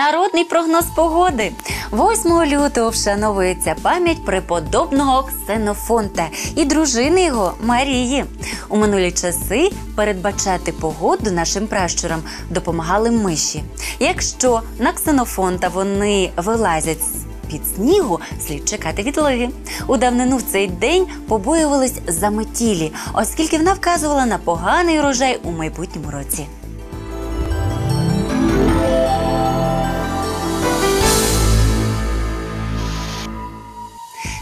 Народний прогноз погоди. 8 лютого вшановується пам'ять преподобного Ксенофонта і дружини його Марії. У минулі часи передбачати погоду нашим пращурам допомагали миші. Якщо на Ксенофонта вони вилазять з під снігу слід чекати відлиги. У давнину в цей день побоювались заметілі, оскільки вона вказувала на поганий урожай у майбутньому році.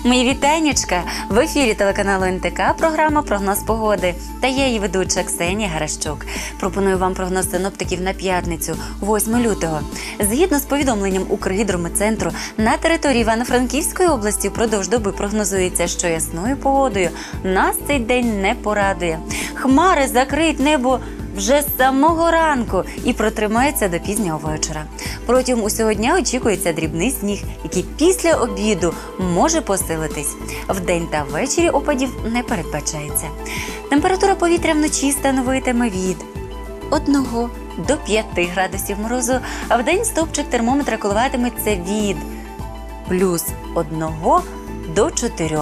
Мої вітаннячка в ефірі телеканалу НТК. Програма Прогноз погоди. Та я її ведуча Ксенія Гаращук. Пропоную вам прогноз синоптиків на п'ятницю, 8 лютого. Згідно з повідомленням Укргідрометцентру, на території Івано-Франківської області впродовж доби прогнозується, що ясною погодою нас цей день не порадує. Хмари закриють небо вже з самого ранку і протримається до пізнього вечора. Протягом усього дня очікується дрібний сніг, який після обіду може посилитись. Вдень та ввечері опадів не передбачається. Температура повітря вночі становитиме від 1 до 5 градусів морозу, а вдень стовпчик термометра коливатиметься від плюс 1 до 4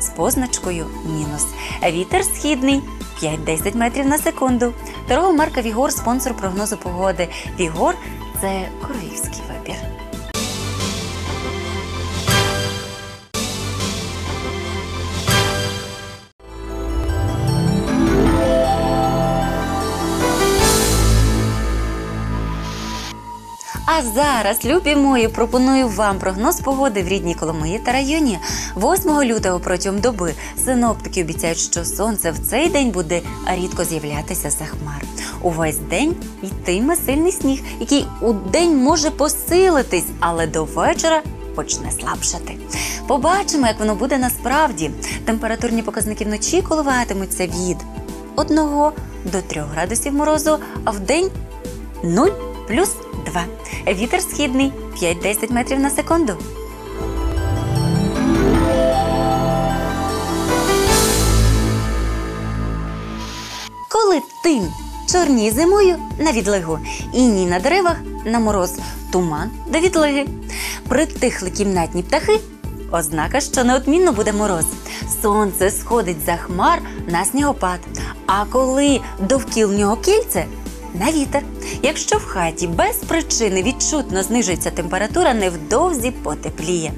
з позначкою мінус. Вітер східний 5-10 метрів на секунду. Торгова марка Вігор спонсор прогнозу погоди. Вігор це королівський вибір. А зараз, любі мої, пропоную вам прогноз погоди в рідній Коломиї та районі. 8 лютого протягом доби синоптики обіцяють, що сонце в цей день буде рідко з'являтися за хмар. Увесь день йтиме сильний сніг, який у день може посилитись, але до вечора почне слабшати. Побачимо, як воно буде насправді. Температурні показники вночі коливатимуться від 1 до 3 градусів морозу, а в день 0 плюс 2. Вітер східний 5-10 метрів на секунду. Коли тим чорні зимою на відлигу, іній на деревах на мороз, туман до відлиги. Притихли кімнатні птахи. Ознака, що неодмінно буде мороз. Сонце сходить за хмар на снігопад. А коли довкіл нього кільце на вітер. Якщо в хаті без причини відчутно знижується температура, невдовзі потепліє.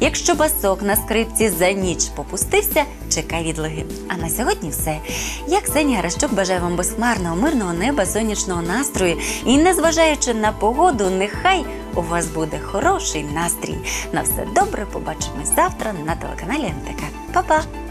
Якщо басок на скрипці за ніч попустився, чекай відлиги. А на сьогодні все. Я Ксенія Гращук бажаю вам безхмарного, мирного неба, сонячного настрою. І незважаючи на погоду, нехай у вас буде хороший настрій. На все добре, побачимось завтра на телеканалі НТК. Па-па!